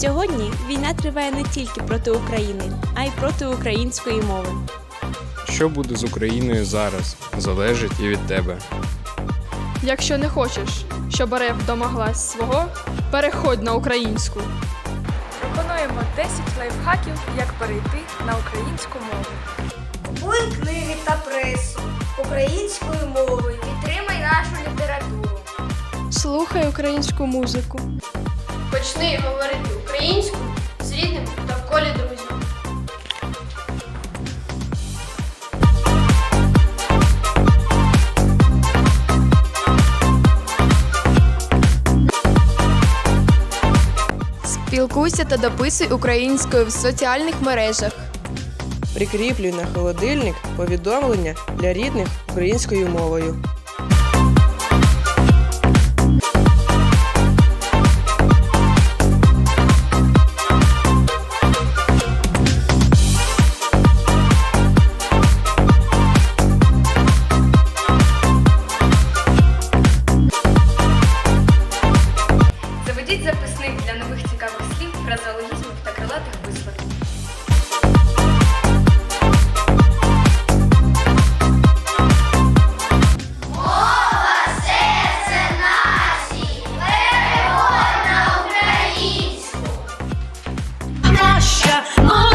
Сьогодні війна триває не тільки проти України, а й проти української мови. Що буде з Україною зараз, залежить і від тебе. Якщо не хочеш, щоб РФ домоглась свого, переходь на українську. Пропонуємо 10 лайфхаків, як перейти на українську мову. Купуй книги та пресу українською мовою. Підтримай нашу літературу. Слухай українську музику. Почни говорити українською з рідним та в колі друзів. Спілкуйся та дописуй українською в соціальних мережах. Прикріплюй на холодильник повідомлення для рідних українською мовою. підписник для нових цікавих слів, фразеологізмів та крилатих висловів. Russia.